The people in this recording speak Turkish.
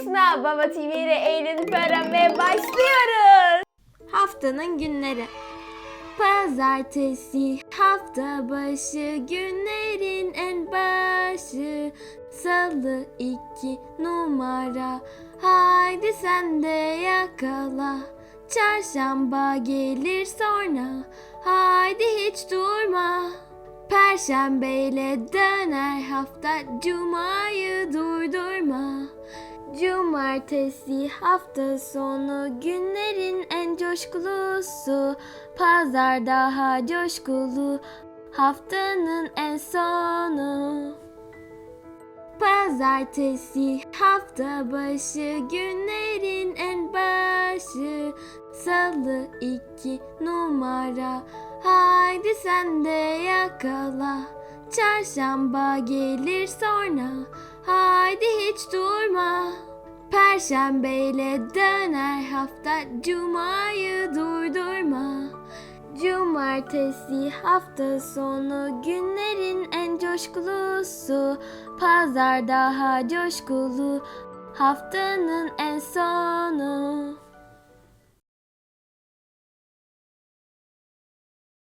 karşısına Baba TV ile eğlenip öğrenmeye başlıyoruz. Haftanın günleri. Pazartesi hafta başı günlerin en başı. Salı iki numara. Haydi sen de yakala. Çarşamba gelir sonra. Haydi hiç durma. Perşembeyle döner hafta. Cumayı Cumartesi hafta sonu günlerin en coşkulusu Pazar daha coşkulu haftanın en sonu. Pazartesi hafta başı günlerin en başı. Salı iki numara haydi sen de yakala. Çarşamba gelir sonra haydi hiç durma Perşembeyle döner hafta cumayı durdurma. Cumartesi hafta sonu günlerin en coşkulusu. Pazar daha coşkulu haftanın en sonu